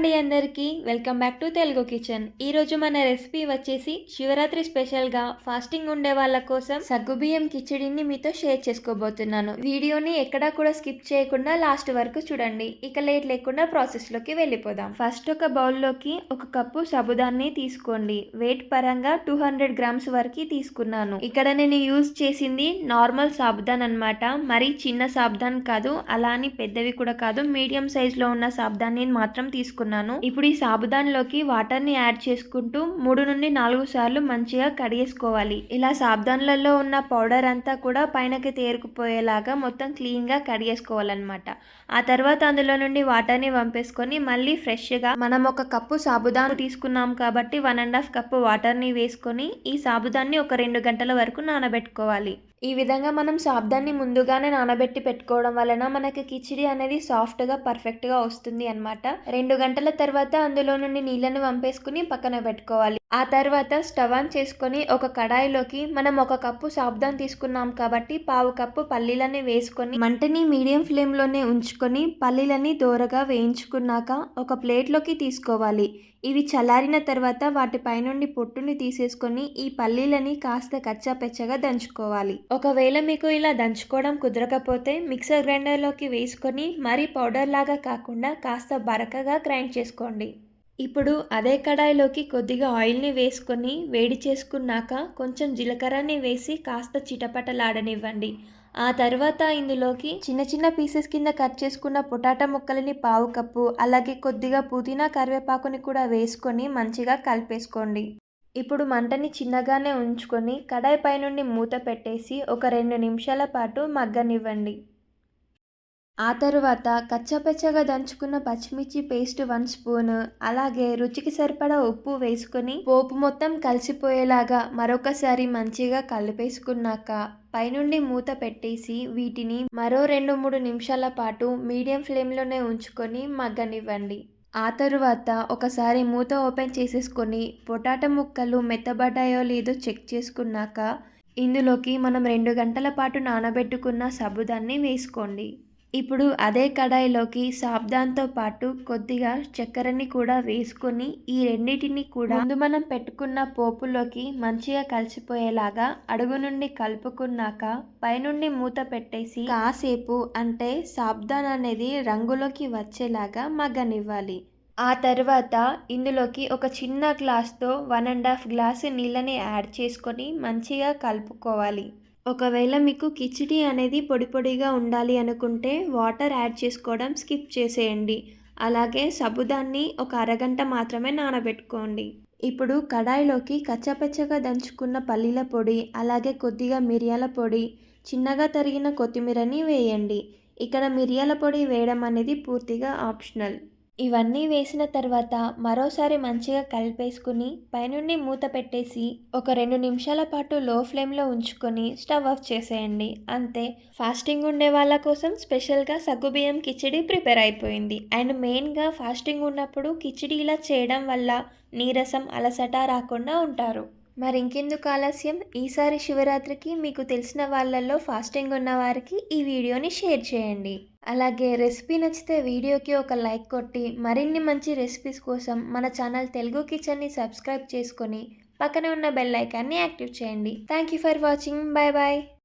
అండి అందరికీ. Welcome back to Telugu kitchen. ఈ రోజు మన రెసిపీ వచ్చేసి శివరాత్రి స్పెషల్గా ఫాస్టింగ్ ఉండే వాళ్ళ కోసం సగ్గుబియ్యం కిచడిని మీతో షేర్ చేసుకోబోతున్నాను. వీడియోని ఎక్కడా కూడా స్కిప్ చేయకుండా లాస్ట్ వరకు చూడండి. ఇక లేట్ లేకుండా ప్రాసెస్లోకి వెళ్ళిపోదాం. ఫస్ట్ ఒక బౌల్లోకి ఒక కప్పు సబుదాన్ని తీసుకోండి. వెయిట్ పరంగా టూ హండ్రెడ్ గ్రామ్స్ వరకు తీసుకున్నాను. ఇక్కడ నేను యూజ్ చేసింది నార్మల్ సాబుదాన్ అన్నమాట. మరీ చిన్న సాబుదాన్ కాదు అలా అని పెద్దవి కూడా కాదు. మీడియం సైజ్లో ఉన్న సాబుదాన్ని మాత్రం తీసుకున్నాను. ఇప్పుడు ఈ సాబుదాన్లోకి వాటర్ని యాడ్ చేసుకుంటూ మూడు నుండి నాలుగు సార్లు మంచిగా కడిగేసుకోవాలి. ఇలా సాబుదాన్లలో ఉన్న పౌడర్ అంతా కూడా పైనకి తేరుకుపోయేలాగా మొత్తం క్లీన్గా కడిగేసుకోవాలన్నమాట. ఆ తర్వాత అందులో నుండి వాటర్ని మళ్ళీ ఫ్రెష్గా మనం ఒక కప్పు సాబుదాన్ తీసుకున్నాం కాబట్టి వన్ అండ్ హాఫ్ కప్పు వాటర్ని వేసుకొని ఈ సాబుదాన్ని ఒక రెండు గంటల వరకు నానబెట్టుకోవాలి. ఈ విధంగా మనం సాబ్దాన్ని ముందుగానే నానబెట్టి పెట్టుకోవడం వలన మనకి కిచిడి అనేది సాఫ్ట్గా పర్ఫెక్ట్గా వస్తుంది అనమాట రెండు గంటల తర్వాత అందులో నుండి నీళ్ళని వంపేసుకుని పక్కన పెట్టుకోవాలి. ఆ తర్వాత స్టవ్ ఆన్ చేసుకొని ఒక కడాయిలోకి మనం ఒక కప్పు సాబ్దాన్ తీసుకున్నాం కాబట్టి పావు కప్పు పల్లీలని వేసుకొని మంటని మీడియం ఫ్లేమ్లోనే ఉంచుకొని పల్లీలని దోరగా వేయించుకున్నాక ఒక ప్లేట్లోకి తీసుకోవాలి. ఇవి చల్లారిన తర్వాత వాటిపై నుండి పొట్టుని తీసేసుకొని ఈ పల్లీలని కాస్త కచ్చాపెచ్చగా దంచుకోవాలి. ఒకవేళ మీకు ఇలా దంచుకోవడం కుదరకపోతే మిక్సర్ గ్రైండర్లోకి వేసుకొని మరీ పౌడర్ లాగా కాకుండా కాస్త బరకగా గ్రైండ్ చేసుకోండి. ఇప్పుడు అదే కడాయిలోకి కొద్దిగా ఆయిల్ని వేసుకొని వేడి చేసుకున్నాక కొంచెం జీలకర్రని వేసి కాస్త చిటపటలాడనివ్వండి. ఆ తర్వాత ఇందులోకి చిన్న చిన్న పీసెస్ కింద కట్ చేసుకున్న పొటాటా ముక్కలని పావు కప్పు అలాగే కొద్దిగా పుదీనా కరివేపాకుని కూడా వేసుకొని మంచిగా కలిపేసుకోండి. ఇప్పుడు మంటని చిన్నగానే ఉంచుకొని కడాయి పైనుండి మూత పెట్టేసి ఒక రెండు నిమిషాల పాటు మగ్గనివ్వండి. ఆ తరువాత కచ్చపచ్చగా దంచుకున్న పచ్చిమిర్చి పేస్ట్ వన్ స్పూన్ అలాగే రుచికి సరిపడా ఉప్పు వేసుకొని పోపు మొత్తం కలిసిపోయేలాగా మరొకసారి మంచిగా కలిపేసుకున్నాక పైనుండి మూత పెట్టేసి వీటిని మరో రెండు మూడు నిమిషాల పాటు మీడియం ఫ్లేమ్లోనే ఉంచుకొని మగ్గనివ్వండి. ఆ తరువాత ఒకసారి మూత ఓపెన్ చేసేసుకొని పొటాటో ముక్కలు మెత్తబడ్డాయో లేదో చెక్ చేసుకున్నాక ఇందులోకి మనం రెండు గంటల పాటు నానబెట్టుకున్న సబుదాన్ని వేసుకోండి. ఇప్పుడు అదే కడాయిలోకి సాబ్దాన్తో పాటు కొద్దిగా చక్కెరని కూడా వేసుకొని ఈ రెండింటిని కూడా ముందు మనం పెట్టుకున్న పోపులోకి మంచిగా కలిసిపోయేలాగా అడుగు నుండి కలుపుకున్నాక పైనుండి మూత పెట్టేసి కాసేపు అంటే సాబ్దాన్ అనేది రంగులోకి వచ్చేలాగా మగ్గనివ్వాలి. ఆ తర్వాత ఇందులోకి ఒక చిన్న గ్లాస్తో వన్ అండ్ హాఫ్ గ్లాస్ నీళ్ళని యాడ్ చేసుకొని మంచిగా కలుపుకోవాలి. ఒకవేళ మీకు కిచిడి అనేది పొడి పొడిగా ఉండాలి అనుకుంటే వాటర్ యాడ్ చేసుకోవడం స్కిప్ చేసేయండి. అలాగే సబుదాన్ని ఒక అరగంట మాత్రమే నానబెట్టుకోండి. ఇప్పుడు కడాయిలోకి కచ్చపచ్చగా దంచుకున్న పల్లీల పొడి అలాగే కొద్దిగా మిరియాల పొడి చిన్నగా తరిగిన కొత్తిమీరని వేయండి. ఇక్కడ మిరియాల పొడి వేయడం అనేది పూర్తిగా ఆప్షనల్. ఇవన్నీ వేసిన తర్వాత మరోసారి మంచిగా కలిపేసుకుని పైనుండి మూత పెట్టేసి ఒక రెండు నిమిషాల పాటు లో ఫ్లేమ్లో ఉంచుకొని స్టవ్ ఆఫ్ చేసేయండి. అంతే. ఫాస్టింగ్ ఉండే వాళ్ళ కోసం స్పెషల్గా సగ్గుబియ్యం కిచిడి ప్రిపేర్ అయిపోయింది. అండ్ మెయిన్గా ఫాస్టింగ్ ఉన్నప్పుడు కిచిడి ఇలా చేయడం వల్ల నీరసం అలసట రాకుండా ఉంటారు. మరి ఇంకెందుకు ఆలస్యం? ఈసారి శివరాత్రికి మీకు తెలిసిన వాళ్ళల్లో ఫాస్టింగ్ ఉన్న వారికి ఈ వీడియోని షేర్ చేయండి. అలాగే రెసిపీ నచ్చితే వీడియోకి ఒక లైక్ కొట్టి మరిన్ని మంచి రెసిపీస్ కోసం మన ఛానల్ తెలుగు కిచెన్ని సబ్స్క్రైబ్ చేసుకొని పక్కనే ఉన్న బెల్ ఐకాన్ని యాక్టివ్ చేయండి. Thank you for watching. Bye bye